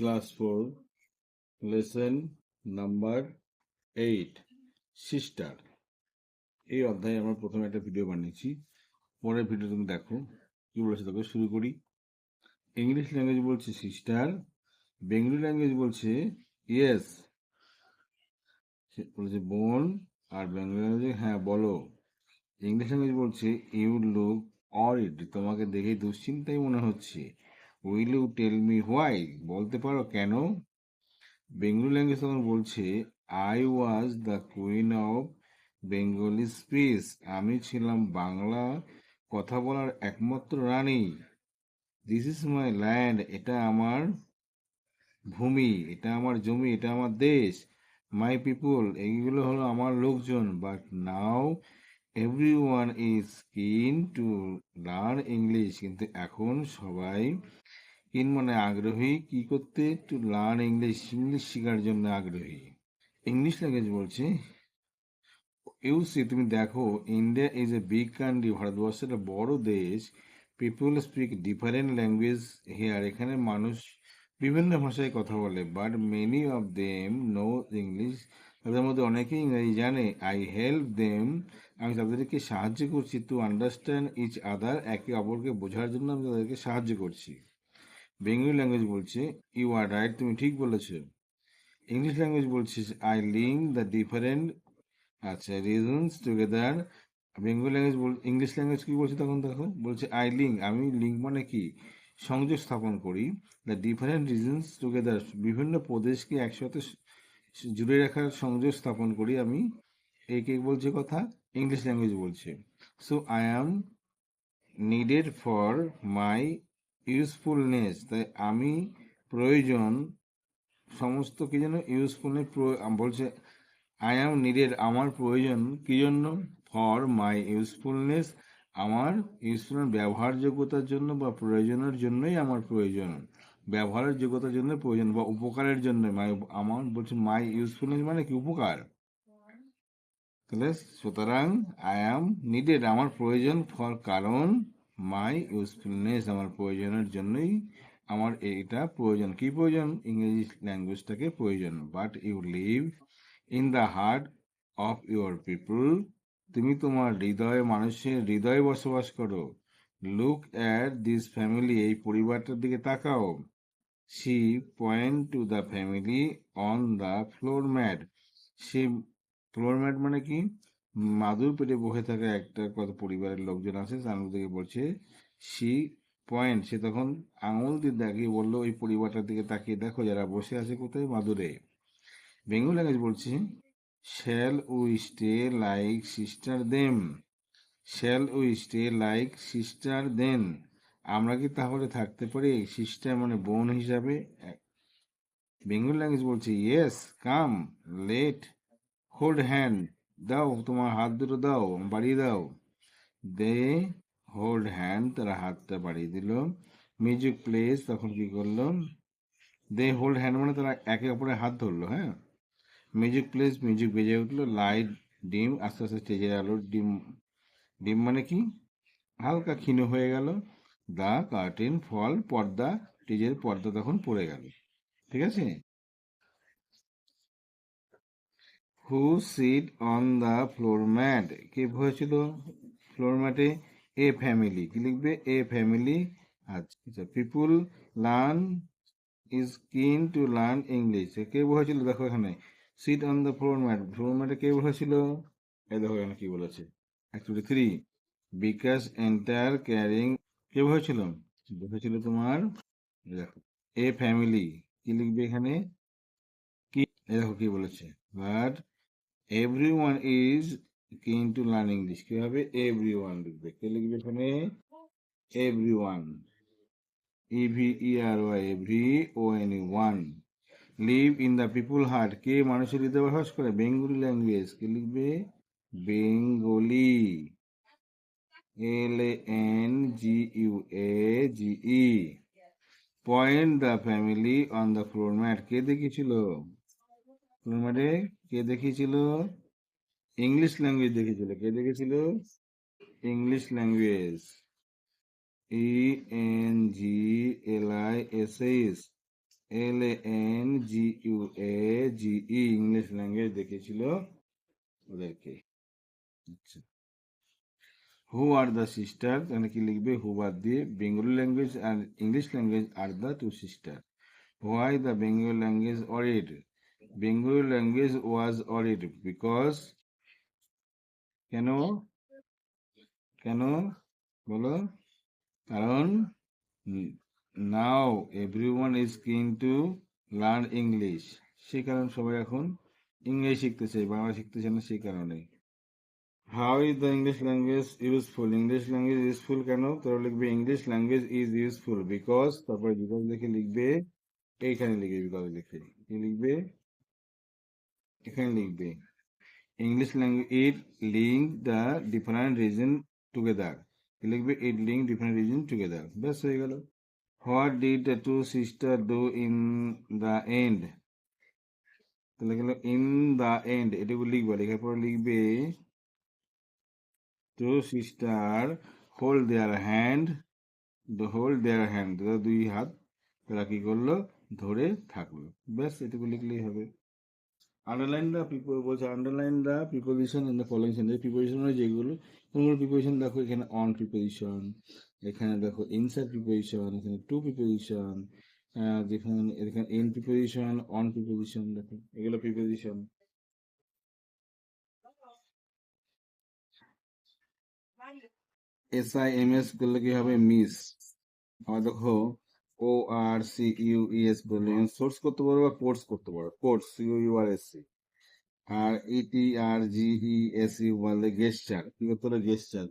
Class four lesson number eight sister এই অধ্যায়ে আমরা প্রথমে একটা ভিডিও বানিয়েছি। পরের ভিডিও তুমি দেখো কি বলেছে তোকে শুরু করি। ইংলিশ ল্যাঙ্গুয়েজ বলছে সিস্টার বেঙ্গলি ল্যাঙ্গুয়েজ বলছে ইয়েস বলছে বোন আর বেঙ্গলি ল্যাঙ্গুয়েজ হ্যাঁ বলো। ইংলিশ ল্যাঙ্গুয়েজ বলছে ইউ লুক অরিড তোমাকে দেখেই দুশ্চিন্তাই মনে হচ্ছে। Will you tell me why বলতে পারো কেন? বেঙ্গলি ল্যাঙ্গুয়েজ তখন বলছে I was the queen of Bengali speech আমি ছিলাম বাংলা কথা বলার একমাত্র রানী। দিস ইজ মাই ল্যান্ড এটা আমার ভূমি, এটা আমার জমি, এটা আমার দেশ। মাই পিপুল এইগুলো হলো আমার লোকজন। But now everyone is keen to learn English কিন্তু এখন সবাই কিন মানে আগ্রহী। কি করতে? টু লার্ন ইংলিশ ইংলিশ শেখার জন্য আগ্রহী। ইংলিশ ল্যাঙ্গুয়েজ বলছে। ইউ সি তুমি দেখো India is a big country Bharatvarsha একটা বড় দেশ। People speak different language here এখানে মানুষ বিভিন্ন ভাষায় কথা বলে but many of them know English তাদের মধ্যে অনেকেই ইংরেজি জানে। আই হেল্প দেম আমি তাদেরকে সাহায্য করছি টু আন্ডারস্ট্যান্ড ইচ আদার একে অপরকে বোঝার জন্য আমি তাদেরকে সাহায্য করছি। বেঙ্গলি ল্যাঙ্গুয়েজ বলছে ইউ আর রাইট তুমি ঠিক বলেছ। ইংলিশ ল্যাঙ্গুয়েজ বলছিস আই লিঙ্ক দ্য ডিফারেন্ট আচ্ছা রিজনস টুগেদার বেঙ্গলি ল্যাঙ্গুয়েজ বল ইংলিশ ল্যাঙ্গুয়েজ কী বলছে তখন দেখো? বলছে আই লিঙ্ক আমি লিঙ্ক মানে কি? সংযোগ স্থাপন করি। দ্য ডিফারেন্ট রিজনস টুগেদার বিভিন্ন প্রদেশকে একসাথে জুড়ে রাখার সংযোগ স্থাপন করি আমি। এই কে বলছে কথা? ইংলিশ ল্যাঙ্গুয়েজ বলছে। So I am needed for my usefulness তাই আমি প্রয়োজন, সমস্ত কি যেন ইউজফুলনেস বলছে আই অ্যাম নিডেড আমার প্রয়োজন কি জন্য? ফর মাই ইউজফুলনেস আমার ইউজফুল ব্যবহারযোগ্যতার জন্য বা প্রয়োজনের জন্যই আমার প্রয়োজন। ব্যবহারের যোগ্যতার জন্য প্রয়োজন বা উপকারের জন্য। মাই আমার বলছি মাই ইউজফুলনেস মানে কি? উপকার। তাহলে সুতরাং আই অ্যাম নিডেড আমার প্রয়োজন ফর কারণ মাই ইউজফুলনেস আমার প্রয়োজনের জন্যই আমার এইটা প্রয়োজন। কি প্রয়োজন? ইংরেজি ল্যাঙ্গুয়েজটাকে প্রয়োজন। But you live in the heart of your people তুমি তোমার হৃদয়ে, মানুষের হৃদয়ে বসবাস করো। লুক অ্যাট দিস ফ্যামিলি এই পরিবারটার দিকে তাকাও। See point to the family on the floor mat say floor mat মানে কি? মাদুর পেটে বসে থাকা একটা কত পরিবারের লোকজন আছে তার দিকে বলছে সি পয়েন্ট সে তখন আঙুল দিয়ে দেখিয়ে বলল ওই পরিবারটার দিকে তাকিয়ে দেখো যারা বসে আছে কোথায় মাদুরে? বেঙ্গল ল্যাঙ্গুয়েজ বলছে shall we stay like sister them shall we stay like sister then আমরা কি তাহলে থাকতে পারি? সিস্টার মানে বোন হিসাবে। বেঙ্গল ল্যাঙ্গুয়েজ বলছে yes come let hold hand দাও, তোমার হাত দুটো দাও, বাড়িয়ে দাও। দে হোল্ড হ্যান্ড তারা হাতটা বাড়িয়ে দিল। মিউজিক প্লেস তখন কি করল? দে হোল্ড হ্যান্ড মানে তারা একে অপরের হাত ধরলো হ্যাঁ? মিউজিক প্লেস মিউজিক বেজে উঠল লাইট ডিম, আস্তে আস্তে স্টেজের আলো, ডিম ডিম মানে কি? হালকা ক্ষীণ হয়ে গেল। দা, কার্টেন, ফল, পর্দা স্টেজের পর্দা তখন পড়ে গেল। ঠিক আছে? Who sit on the floor mat কে হয়েছিল ফ্লোর ম্যাটে এ? ফ্যামিলি কি লিখবে? এ ফ্যামিলি আচ্ছা people learn is keen to learn English কে বলেছিল দেখো এখানে। Sit on the floor mat floor ম্যাটে কে বলেছিল এই দেখো এখানে কি বলেছে। অ্যাকচুয়ালি থ্রি বিকাশ এন্টার ক্যারিং কে বলেছিল বলেছিল তোমার দেখো এ ফ্যামিলি কি লিখবে এখানে? কি দেখো কি বলেছে। But everyone is keen to learn English কি হবে এভরি ওয়ান লিখবে। কে লিখবে এখানে? Everyone E V R Y every O N one live in the people heart কে মানুষের হৃদয় বসবাস করে? বেঙ্গলি ল্যাঙ্গুয়েজ কে লিখবে? Bengali, L N G U A G E. Point the family on the floor mat কে দেখিয়েছিল? Floor ম্যাটে কে দেখিয়েছিল? English language দেখেছিল কে দেখেছিল English language E N G L I S S L N G U A G E English language দেখিয়েছিল ওদেরকে। হু are the sister তাহলে কি লিখবে? হু বাদ দিয়ে বেঙ্গলি ল্যাঙ্গুয়েজ আর English language R the two sister why the Bengali language worried Bengali language was worried because কেন? কেন? বলো। কারণ now everyone is keen to learn English সেই কারণে সবাই এখন ইংলিশ শিখতেছে, বাংলা শিখতেছে না সেই কারণে। How is the English language useful English language useful কেন? তোরা লিখবে English language is useful because তারপরে বিকজ লিখে লিখবে, এইখানে লিখবে বিকজ লিখে কি লিখবে? এখানে লিখবে English language it link the different reason together লিখবে? It link different reason together ব্যাস, হয়ে গেল। What did the two sister do in the end তাহলে গেল ইন দ্য এন্ড এটুকু লিখবে। লেখার পর লিখবে two sister hold their hand hold their hand দুই হাত, তারা কি করল? ধরে থাকল। ব্যাস, এটুকু লিখলেই হবে। আন্ডারলাইন দা পিপল বলছে underline the preposition in the following sentence preposition মানে যেগুলো কোনগুলো প্রিপোজিশন দেখো, এখানে অন প্রিপোজিশন এখানে দেখো ইনসাইড প্রিপোজিশন এখানে টু প্রিপোজিশন যেখানে, এখানে ইন প্রিপোজিশন অন প্রিপোজিশন দেখো, এগুলো preposition S I M S করলে কি হবে? মিস আবার দেখো O R C U S বললে সোর্স করতে পারো বা কোর্স করতে পারো। Course U U R S C R E T R G E S U বললে গেস্টার কি করতে পারো গেস্টার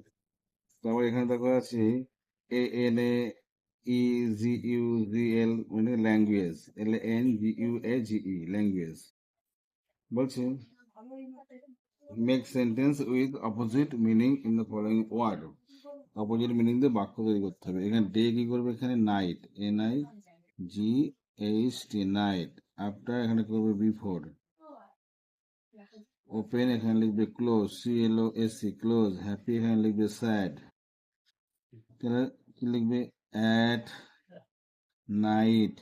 তারপর এখানে দেখো আছে A N A E G U G L মানে language L N G U A G E language বলছে? Make sentence with opposite meaning in the following word opposite meaning দিয়ে বাক্য তৈরি করতে হবে। এখানে ডে কি করবে এখানে? Night N I G H T night after এখানে করবে বিফোর ওপেন এখানে লিখবে close C L O S E close happy এখানে লিখবে স্যাড তাহলে কি লিখবে? At night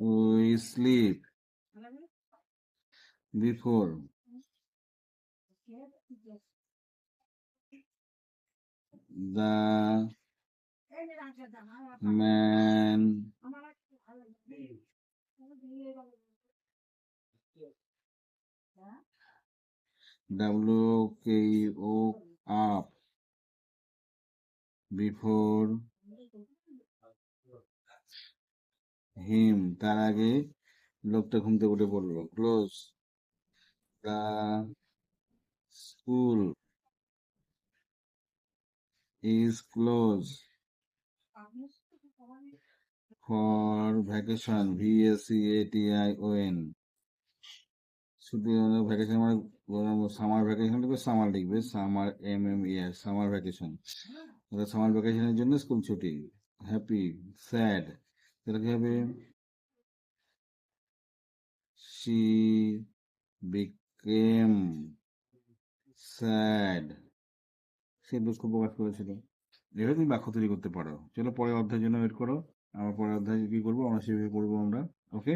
we sleep before the man. W K O up. Before. Him. তার আগে লোকটা ঘুম থেকে উঠে পড়ল close the school is closed for vacation V S C A T I O N শুধু ভ্যাকেশন মানে সামার ভ্যাকেশন লিখবে সামার লিখবে summer M M year summer vacation summer ভ্যাকেশনের জন্য স্কুল ছুটি। হ্যাপি স্যাড তাহলে কি হবে? She became sad. সে দুঃখ প্রকাশ করেছিল। এভাবে তুমি বাক্য তৈরি করতে পারো। চলো পরের অধ্যায়ের জন্য ওয়েট করো। আমার পরে অধ্যায় কি করব? আমরা সেভাবে করব আমরা। ওকে